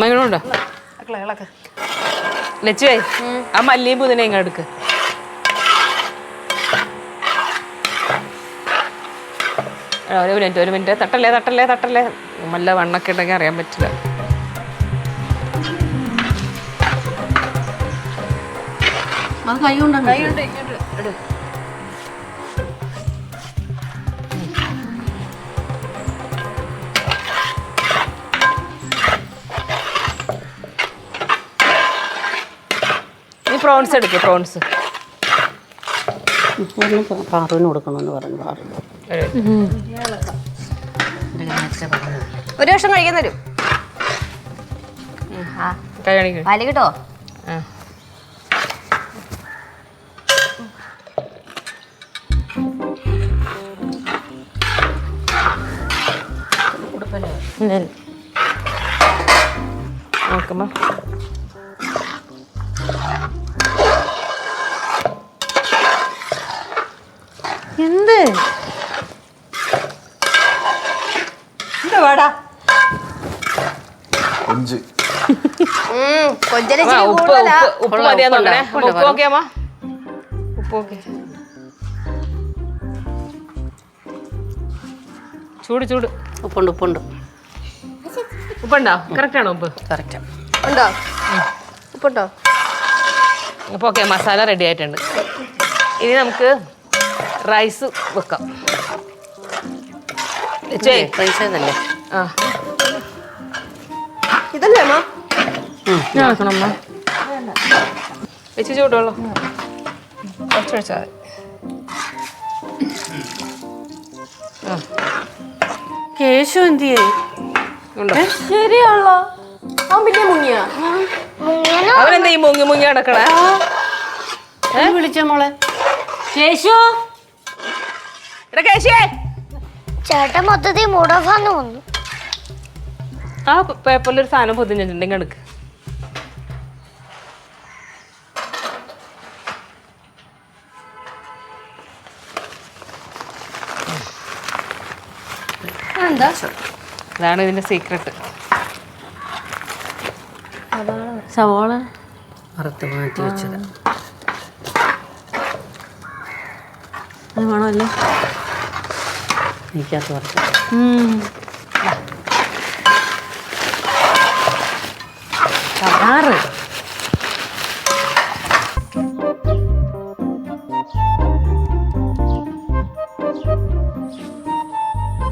മകളുണ്ടോ ഇളക്ക്. ലച്ചുവേ ആ മല്ലിയും പുതിനെ ഇങ്ങ് എടുക്ക്. എടാ, ഒരു മിനിറ്റ് ഒരു മിനിറ്റ്. തട്ടല്ലേ തട്ടല്ലേ തട്ടല്ലേ? നല്ല വണ്ണൊക്കെ ഉണ്ടെങ്കിൽ അറിയാൻ പറ്റില്ല. അത് കൈ കൊണ്ടാണ് കൈ കൊണ്ട് ഇങ്ങോട്ട് എടു പ്രോൺസ് എടുക്ക് പ്രോൺസ്. പാ- പാറുവിന് കൊടുക്കണമെന്ന് പറഞ്ഞു പാറു. ഒരു വർഷം കഴിക്കാൻ തരും. പാൽ കിട്ടോ? നോക്കുമ്പോ. എന്ത്? എന്താ വാടാ. കൊഞ്ച്. കൊഞ്ചലെ ഉപ്പ് ഉപ്പ് ഉപ്പ് കൊള്ളാം, മതിയാ ഉപ്പുണ്ടോ? നോക്കണേ ഉപ്പ് അമ്മ. ഉപ്പ് ഓക്കെ. ചൂട് ചൂട്. ഉപ്പുണ്ട് ഉപ്പുണ്ട്. ഉപ്പുണ്ടോ? കറക്റ്റ് ആണോ ഉപ്പ്? കറക്റ്റ് ഉണ്ടോ? ഉപ്പുണ്ടോ? അപ്പോൾ ഓക്കെ മസാല റെഡി ആയിട്ടുണ്ട്. ഇനി നമുക്ക് റൈസ് വെക്കാം. ഇതല്ലേ ആ. ഇതല്ലേ അമ്മ? ആക്കണം അമ്മ. വെച്ച് ചൂടുള്ളൂ കുറച്ച് ഒഴിച്ചാൽ മതി. കേശു എന്ത് ശരിയാണല്ലോ. അവൻ പിന്നെ മുങ്ങിയാ? അവനെന്താ ഈ മുങ്ങി മുങ്ങി നടക്കണേ? വിളിച്ച മോളെ. കേശു? എടാ കേശിയേ. ചേട്ടൻ മൊത്തത്തിൽ ആന്ന് തോന്നുന്നു. ആ പേപ്പറിൽ ഒരു സാധനം പൊതിഞ്ഞിട്ടുണ്ടെങ്കിൽ എടുക്ക്. എന്താ? അതാണ് ഇതിന്റെ സീക്രട്ട് സവോള? വറുത്ത് മാറ്റി വെച്ചത്. അത് വേണമല്ലേ. എനിക്കകത്ത് കുറച്ച് ആറ്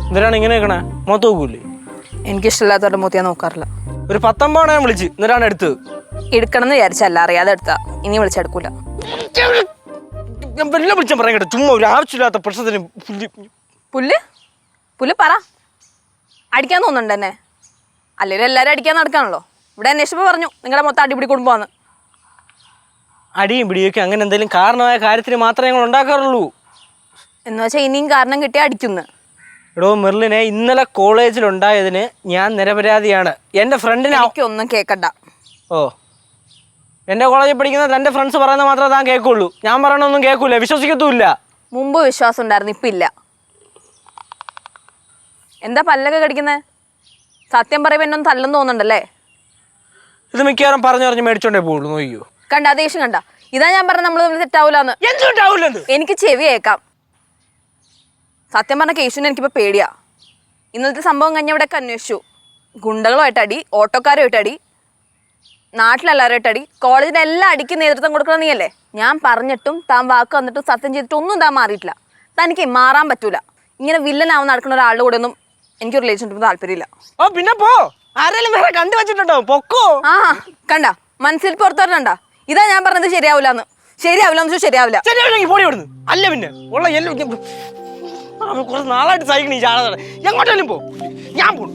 എന്തിനാണ് ഇങ്ങനെ നിൽക്കണേ മുഖത്ത് നോക്കൂലേ? എനിക്കിഷ്ടമില്ലാത്തവരുടെ മൂത്ത് ഞാൻ നോക്കാറില്ല. ഒരു പത്തമ്പാണ് ഞാൻ വിളിച്ച്. എന്നിട്ടാണ് എടുത്തത്. എടുക്കണം എന്ന് വിചാരിച്ചല്ല അറിയാതെ എടുത്താ. ഇനി വിളിച്ചെടുക്കൂല ഞാൻ വെള്ളം വിളിച്ചാൽ പറയാൻ കേട്ടോ. ചുമ്മാ ഒരു ആവശ്യമില്ലാത്ത പ്രശ്നത്തിന് പുല്ല്. പുല്ല് പറ. അടിക്കാൻ തോന്നുന്നുണ്ട് എന്നെ. അല്ലെങ്കിൽ എല്ലാവരും അടിക്കാൻ നടക്കാണല്ലോ. ഇവിടെ അന്വേഷിച്ചപ്പോൾ പറഞ്ഞു നിങ്ങളുടെ മൊത്തം അടിപിടി കുടുംബമാണ് അടിയും പിടിയൊക്കെ അങ്ങനെ എന്തെങ്കിലും കാരണമായ കാര്യത്തിന് മാത്രമേ ഞങ്ങൾ ഉണ്ടാക്കാറുള്ളൂ. എന്ന് വെച്ചാൽ ഇനിയും കാരണം കിട്ടിയാൽ അടിക്കുന്നു. എടോ മെർലിനെ ഇന്നലെ കോളേജിൽ ഉണ്ടായതിന് ഞാൻ നിരപരാധിയാണ്. എന്റെ ഫ്രണ്ടിനെ ഒന്നും കേൾക്കണ്ട ഓ. എന്റെ കോളേജിൽ പഠിക്കുന്ന തന്റെ ഫ്രണ്ട്സ് പറയുന്നത് മാത്രമേ താൻ കേൾക്കുള്ളൂ. ഞാൻ പറയണൊന്നും കേൾക്കൂല വിശ്വസിക്കത്തുമില്ല. മുമ്പ് വിശ്വാസം ഉണ്ടായിരുന്നു ഇപ്പം ഇല്ല. എന്താ പല്ലൊക്കെ കടിക്കുന്നത് സത്യം പറയുമ്പോൾ എന്നൊന്നും തല്ലെന്ന് തോന്നുന്നുണ്ടല്ലേ? ഇത് മിക്കവാറും പറഞ്ഞു പറഞ്ഞു മേടിച്ചോണ്ടേ പോകുള്ളൂ നോയ്യോ കണ്ട ദേഷ്യം കണ്ട. ഇതാ ഞാൻ പറഞ്ഞ നമ്മൾ തമ്മിൽ തെറ്റാവൂലെന്ന് എന്തുണ്ടാവില്ലെന്ന് എനിക്ക് ചെവി കേൾക്കാം. സത്യം പറഞ്ഞ കേശുവിന് എനിക്കിപ്പോൾ പേടിയാ. ഇന്നത്തെ സംഭവം കഴിഞ്ഞ ഇവിടെയൊക്കെ അന്വേഷിച്ചു. ഗുണ്ടകളുമായിട്ട് അടി ഓട്ടോക്കാരുമായിട്ട് അടി നാട്ടിലെല്ലാവരുമായിട്ട് അടി കോളേജിന് എല്ലാം അടിക്ക് നേതൃത്വം കൊടുക്കണം നീയല്ലേ? ഞാൻ പറഞ്ഞിട്ടും താൻ വാക്ക് വന്നിട്ടും സത്യം ചെയ്തിട്ടും ഒന്നും താൻ മാറിയിട്ടില്ല. തനിക്ക് മാറാൻ പറ്റൂല. ഇങ്ങനെ വില്ലനാവും നടക്കുന്ന ഒരാളുടെ കൂടെ ഒന്നും എനിക്ക് റിലേഷൻഷിപ്പ് താല്പര്യമില്ല. ഓ പിന്നെ പോ. ആരെങ്കിലും വേറെ കണ്ടു വെച്ചിട്ടുണ്ടോ? പൊക്കോ. ആ കണ്ട. മനസ്സിൽ പുറത്തു വരണ്ട. ഇതാ ഞാൻ പറഞ്ഞത് ശരിയാവില്ലെന്ന് ശരിയാവില്ല എന്ന് വെച്ചാൽ ശരിയാവില്ല. ശരിയാവില്ലെങ്കിൽ പോടി ഇവിടുന്ന്. അല്ല പിന്നെ. ഉള്ള എല്ലാം കുറച്ച് നാളായിട്ട് സഹിക്കണ ഈ ചാട എങ്ങോട്ടേലും പോ. ഞാൻ പോണു.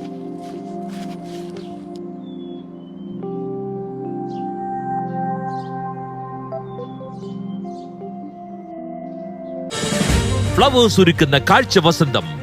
ഫ്ലവേഴ്സ് ഒരുക്കുന്ന കാഴ്ച വസന്തം.